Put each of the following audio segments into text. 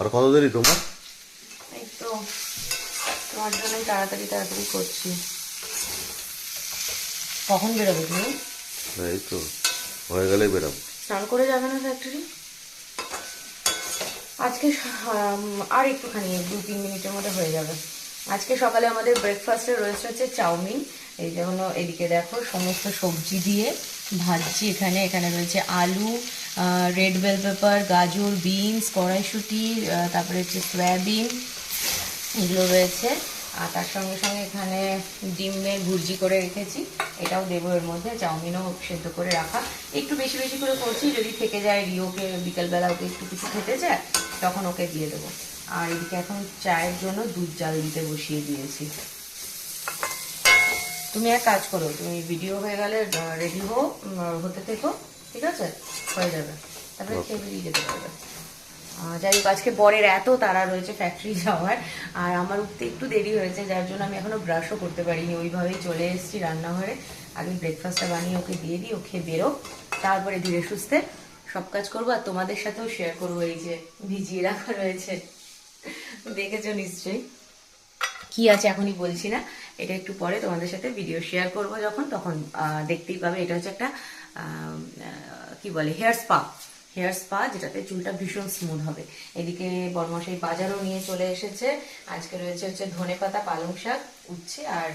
আর কত দেরি তোমার? এই তো তোমার জন্যই তাড়াতাড়ি তাড়াতাড়ি করছি। কখন বেরোবে তুমি? এই তো হয়ে গেলেই বেরাবো। স্নান করে যাবে না ফ্যাক্টরি আজকে আর একটুখানি দু তিন মিনিটের মধ্যে হয়ে যাবে। আজকে সকালে আমাদের ব্রেকফাস্টে রয়েছে হচ্ছে চাউমিন। এই যেমন এদিকে দেখো সমস্ত সবজি দিয়ে ভাজছি। এখানে এখানে রয়েছে আলু রেড বেল পেপার গাজর বিনস কড়াইশুঁটি তারপরে হচ্ছে সয়াবিন এগুলো রয়েছে। আর তার সঙ্গে সঙ্গে এখানে ডিমের ভুর্জি করে রেখেছি। এটাও দেবো এর মধ্যে। চাউমিনও সেদ্ধ করে রাখা। একটু বেশি বেশি করে করছি, যদি থেকে যায় রিওকে বিকেলবেলা ওকে একটু কিছু খেতে যায় তখন ওকে দিয়ে দেবো। আর এদিকে এখন চায়ের জন্য দুধ জাল দিতে বসিয়ে দিয়েছি। তুমি এক কাজ করো, তুমি ভিডিও হয়ে গেলে রেডি হো হতে থেকো। ঠিক আছে? হয়ে যাবে। তারপরে খেয়ে বেরিয়ে যেতে পারবে। যাই হোক আজকে বরের এত তাড়া রয়েছে ফ্যাক্টরি যাওয়ার আর আমার উঠতে একটু দেরি হয়েছে যার জন্য আমি এখনও ব্রাশও করতে পারিনি। ওইভাবেই চলে এসেছি রান্নাঘরে। আগে ব্রেকফাস্টটা বানিয়ে ওকে দিয়ে দিই ও খেয়ে বেরো তারপরে ধীরে সুস্থে সব কাজ করব আর তোমাদের সাথেও শেয়ার করব এই যে ভিজিয়ে রাখা রয়েছে। দেখেছ নিশ্চয়ই। কি আছে এখনই বলছি না। এটা একটু পরে তোমাদের সাথে ভিডিও শেয়ার করব যখন তখন দেখতেই পাবে। এটা হচ্ছে একটা কি বলে হেয়ার স্পা হেয়ার স্পা যেটাতে চুলটা ভীষণ স্মুথ হবে। এদিকে বর্মশাই বাজারও নিয়ে চলে এসেছে। আজকে রয়েছে হচ্ছে ধনে পাতা, পালং শাক, উচ্ছে আর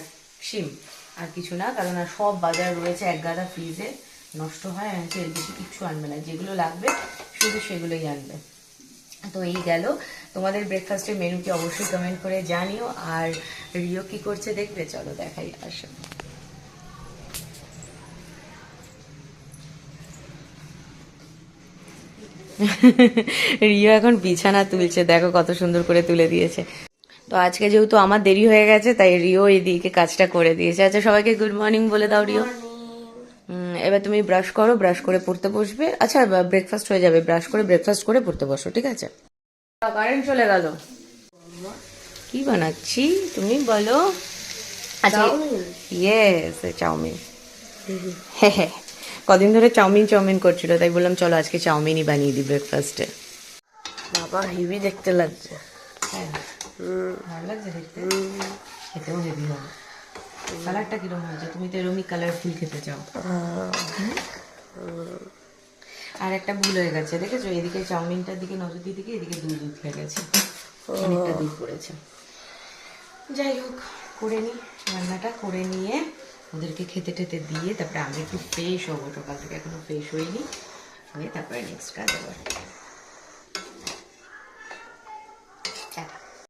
শিম। আর কিছু না কারণ আর সব বাজার রয়েছে এক গাদা ফ্রিজে নষ্ট হয়, আর হচ্ছে এর বেশি কিচ্ছু আনবে না। যেগুলো লাগবে, শুধু সেগুলোই আনবে। তো এই গেল। তোমাদের ব্রেকফাস্টের মেনু কি অবশ্যই কমেন্ট করে জানিও। আর রিও কি করছে দেখবে? চলো দেখাই আসো। রিও এখন বিছানা তুলছে দেখো কত সুন্দর করে তুলে দিয়েছে। তো আজকে যেহেতু আমার দেরি হয়ে গেছে তাই রিও এদিকে কাজটা করে দিয়েছে। আচ্ছা সবাইকে গুড মর্নিং বলে দাও রিও। এবার তুমি ব্রাশ করো ব্রাশ করে পড়তে বসবে। আচ্ছা ব্রেকফাস্ট হয়ে যাবে ব্রাশ করে ব্রেকফাস্ট করে পড়তে বসো ঠিক আছে? কারেন্ট চলে গেল। কি বানাচ্ছি? তুমি বলো। আচ্ছা ইয়েস চাউমিন। হ্যাঁ হ্যাঁ। কদিন ধরে চাউমিন চাউমিন করছিল তাই বললাম চলো আজকে চাউমিনই বানিয়ে দিই ব্রেকফাস্টে বাবা হেভি দেখতে লাগছে। হ্যাঁ। ভালো লাগছে দেখতে? খেতেও হেভি হবে। কালারটা কীরকম হয়েছে? তুমি তো এরকমই কালারফুল খেতে চাও। আর একটা ভুল হয়ে গেছে দেখেছ? এদিকে চাউমিনটার দিকে নজর দিয়ে দিকে এদিকে দুধ দুধ হয়ে গেছে অনেকটা দুধ পড়েছে। যাই হোক করে নিই রান্নাটা করে নিয়ে ওদেরকে খেতে টেতে দিয়ে তারপরে আমি একটু ফ্রেশ হব। সকাল থেকে এখনও ফ্রেশ হইনি। হয়ে তারপরে নেক্সট কাজ আবার